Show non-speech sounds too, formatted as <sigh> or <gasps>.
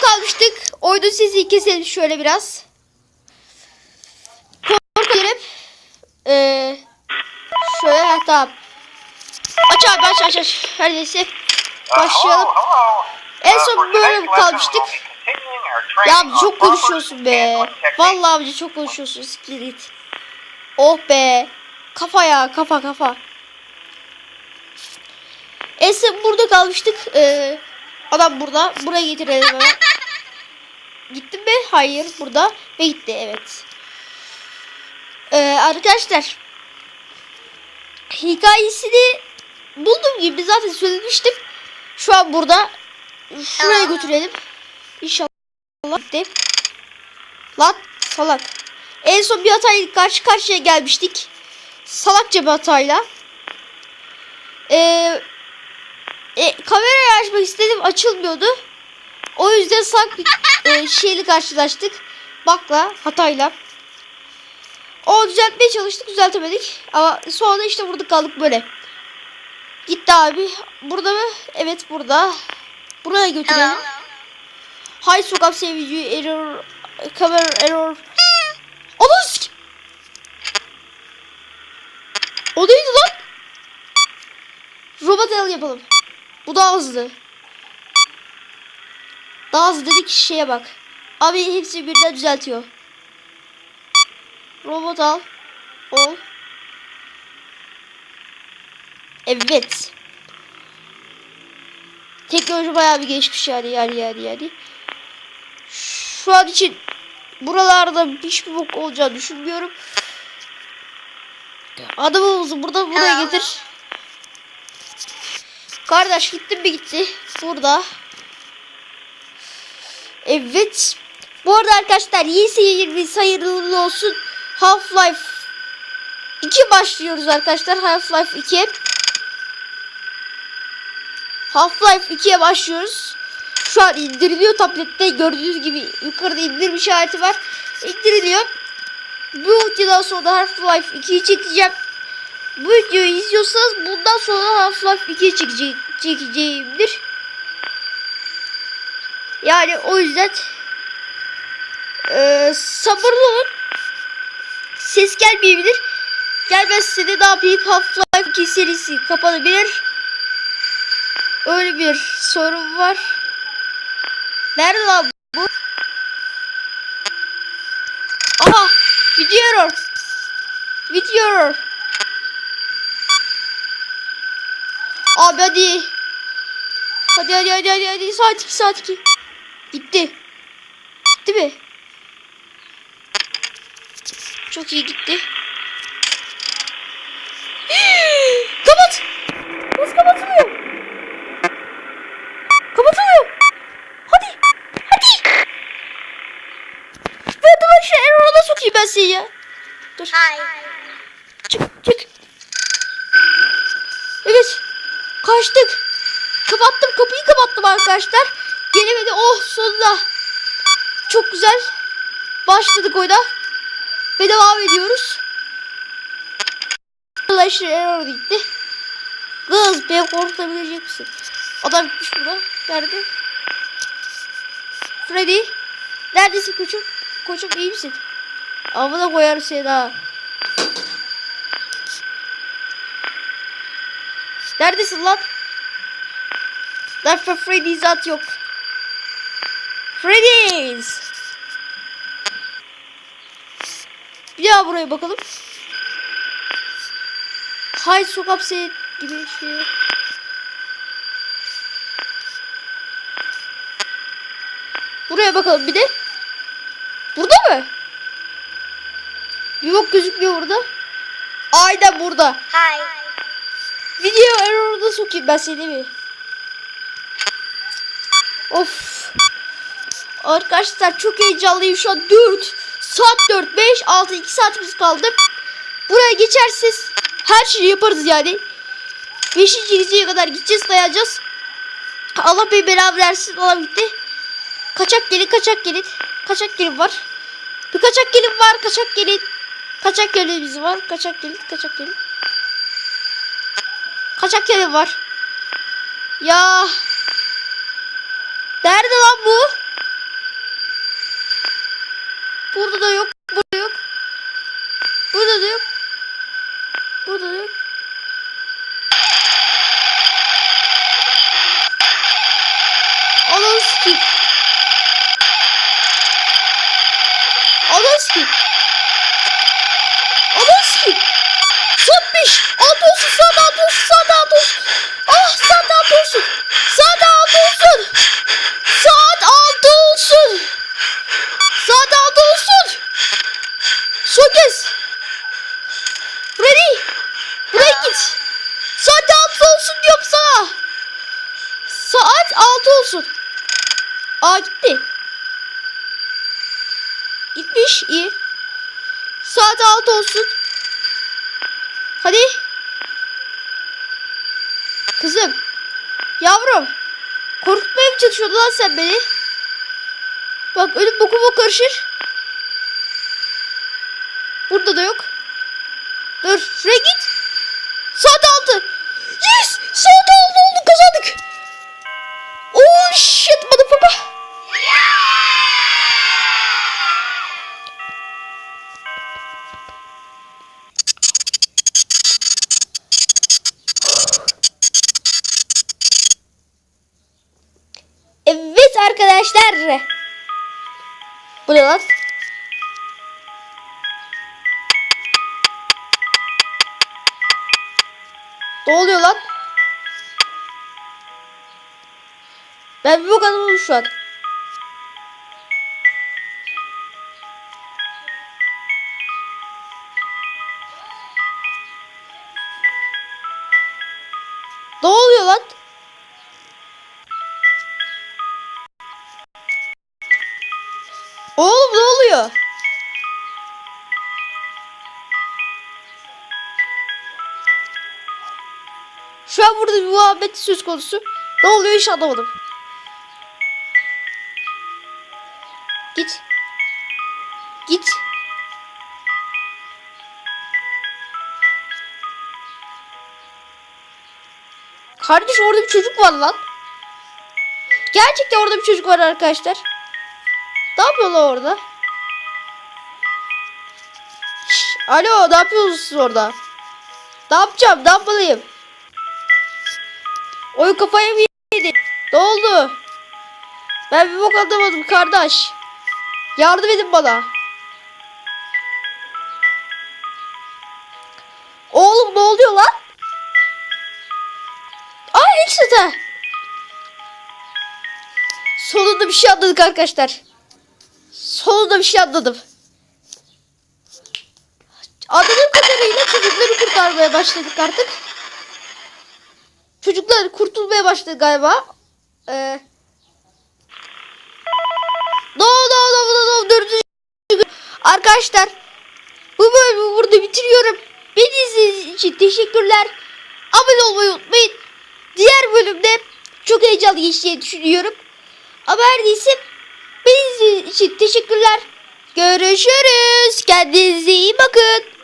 kalmıştık. Oyunun sesini keselim şöyle biraz. Korku girip ee, şöyle ha, tamam. Aç abi aç aç aç. Her neyse. Başlayalım. En son böyle kalmıştık. Ya amca çok konuşuyorsun be. Vallahi amca çok konuşuyorsun. Siktir. Oh be. Kafa ya kafa kafa. Son burada kalmıştık. Ee, adam burada. Buraya getirelim hemen. Gitti mi? Hayır. Burada. Ve gitti. Evet. Ee, arkadaşlar. Hikayesini bulduğum gibi zaten söylemiştim. Şu an burada. Şuraya götürelim. İnşallah gitti. Lan salak. En son bir hatayla karşı karşıya gelmiştik. Salakça bir hatayla. Ee, e, kamerayı açmak istedim açılmıyordu. O yüzden sak bir e, <laughs> şeyle karşılaştık. Bakla hatayla. O düzeltmeye çalıştık düzeltemedik. Ama sonra işte burada kaldık böyle. Gitti abi. Burada mı? Evet burada. Buraya götürelim. Hay sokak sevici error cover error. Onu sik. O neydi lan? Robot el yapalım. Bu daha hızlı. Daha hızlı dedik şeye bak. Abi hepsi birden düzeltiyor. Robot al. Ol. Evet. Teknoloji bayağı bir gelişmiş yani yani yani yani. Şu an için buralarda hiçbir bok olacağını düşünmüyorum. Adamımızı burada buraya getir. Kardeş gitti mi gitti. Burada. Evet. Bu arada arkadaşlar YS20 hayırlı olsun. Half-Life 2 başlıyoruz arkadaşlar. Half-Life 2. Half-Life 2'ye başlıyoruz. Şu an indiriliyor tablette. Gördüğünüz gibi yukarıda indirim işareti var. İndiriliyor. Bu videodan sonra Half-Life 2'yi çekeceğim. Bu videoyu izliyorsanız bundan sonra Half-Life 2'yi çekecek, çekeceğimdir. Yani o yüzden eee sabırlı olun. Ses gelmeyebilir. Gelmezse de ne yapayım Half-Life 2 serisi kapanabilir. Öyle bir sorun var. Nerede lan bu? Aha! Video Video Abi hadi. Hadi hadi hadi hadi hadi saat 2 saat 2. Gitti. Gitti mi? Çok iyi gitti. <gasps> Kapat. Nasıl kapatılıyor? Kapatılıyor. Hadi. Hadi. Bak şu Erol'a sokayım ben seni ya. Dur. Çık çık. Evet. Kaçtık. Kapattım kapıyı kapattım arkadaşlar. Gelemedi. Oh sonunda. Çok güzel. Başladık oyuna. Ve devam ediyoruz. Arkadaşlar error gitti. Kız beni korkutabilecek misin? Adam gitmiş burada. Nerede? Freddy. Neredesin koçum? Koçum iyi misin? Amına koyarım seni ha. Neredesin lan? For Freddy's at yok. Freddy's. Bir daha buraya bakalım. Hay sokak şey gibi şey. Buraya bakalım bir de. Burada mı? Bir bok gözükmüyor burada. Aynen burada. Hi. Video error'da sokayım ben seni mi? Of. Arkadaşlar çok heyecanlıyım şu an 4 saat 4 5 6 2 saatimiz kaldı. Buraya geçerseniz her şeyi yaparız yani. 5. geceye kadar gideceğiz dayanacağız. Allah bey beraber versin Allah gitti. Kaçak gelin kaçak gelin. Kaçak gelin var. Bir kaçak gelin var kaçak gelin. Kaçak gelin var. Kaçak gelin kaçak gelin. Kaçak evi var. Ya. Nerede lan bu? Burada da yok. Burada yok. Burada da yok. Burada da yok. Alın skip. Alın skip. Son kez. Freddy. Buraya git. Saat altı olsun diyorum sana. Saat altı olsun. Aa gitti. Gitmiş iyi. Saat altı olsun. Hadi. Kızım. Yavrum. Korkutmaya mı çalışıyordun lan sen beni? Bak ölüm bokuma karışır. Burada da yok. Dur şuraya git. Saat altı. Yes! Saat altı oldu kazandık. Oh shit motherfucker. Evet arkadaşlar. Bu ne lan? Ne oluyor lan? Ben bir bok anlamadım şu an. Ne oluyor lan? Oğlum ne oluyor? Şu an burada bir muhabbet söz konusu. Ne oluyor hiç anlamadım. Git. Git. Kardeş orada bir çocuk var lan. Gerçekten orada bir çocuk var arkadaşlar. Ne yapıyorlar orada? Şş, alo ne yapıyorsunuz orada? Ne yapacağım? Ne yapmalıyım? Oyun kafaya mı yedi? Ne oldu? Ben bir bok anlamadım kardeş. Yardım edin bana. Oğlum ne oluyor lan? Aa headset Sonunda bir şey anladık arkadaşlar. Sonunda bir şey anladım. Anladığım kadarıyla çocukları kurtarmaya başladık artık. Çocuklar kurtulmaya başladı galiba. Ee, no no no no no dördüncü. Arkadaşlar bu bölümü burada bitiriyorum. Beni izlediğiniz için teşekkürler. Abone olmayı unutmayın. Diğer bölümde çok heyecanlı geçeceğini düşünüyorum. Ama her neyse beni izlediğiniz için teşekkürler. Görüşürüz. Kendinize iyi bakın.